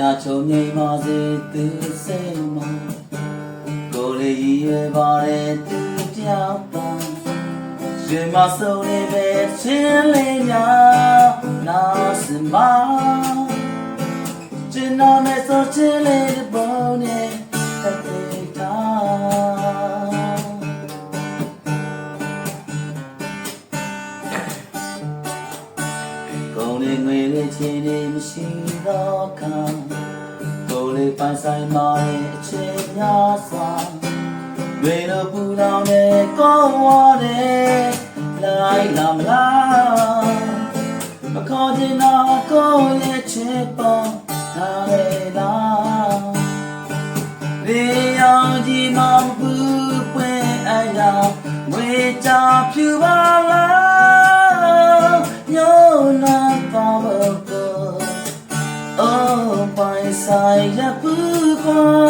ယာချုံငိမ်ပါစေသူစိတ်မကိုယ်လေးရည်ရွယ်ပါတဲ့သူတယောက်ပါရှင်မဆုံးနေပဲချင်းလေးများနာစမကျင်နာမဲ့ဆိုချင်းလေး လေးငွေလေးချင်းလေးမရှိတော့ခံကိုယ်လေးပိုင်ဆိုင်မာရဲ့အချိန်များစွာဝေလို့ပူလောင်နေကောင်းဝတယ်လိုက်လာမလားမခေါ်ချင်တော့ကိုယ်ရဲ့ချစ်ပေါ်နားလေလားလေယောင်ကြီးမပူပွင့်အရာဝေချဖြူပါ sai ra bước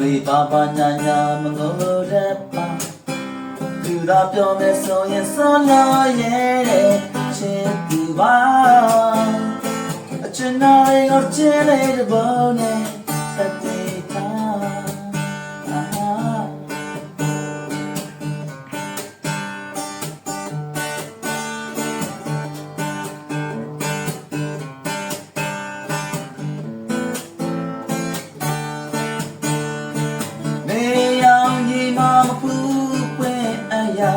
ကိုယ်လေးပါပါညာညာမငိုတတ်ပါသူသာပြောမယ်ဆိုရင်ဆောလို့ရဲ့တဲ့ချစ်သူပါအချင်နာရီကိုချစ်လေးတဲ့ဘုံနဲ့ င့်အရာ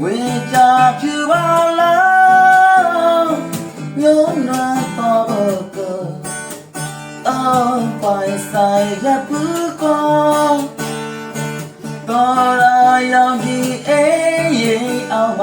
ဝေကြဖြူပါလားညုံနာတော့ကောအော်ပိုင်ဆိုင်ရပူကောတော်ရာယောင်ကြီးအေးရင်အော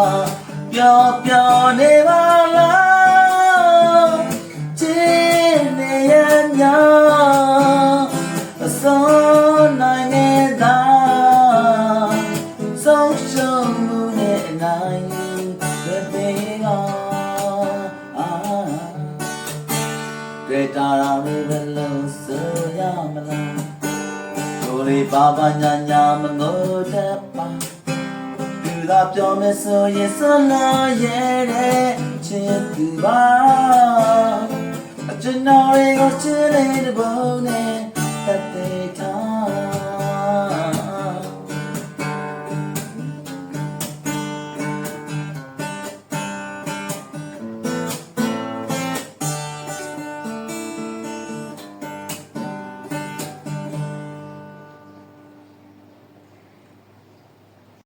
တွေ့တာရာတွေဘယ်လိုဆိုရမလားကိုယ်လေးပါပါညာညာမငိုတတ်ပါသူသာပြောမယ်ဆိုရင်စလို့ရဲ့တဲ့ချစ်သူပါအကျွန်တော်တွေကိုချစ်လေးတဲ့ဘုံနဲ့တတ်တယ်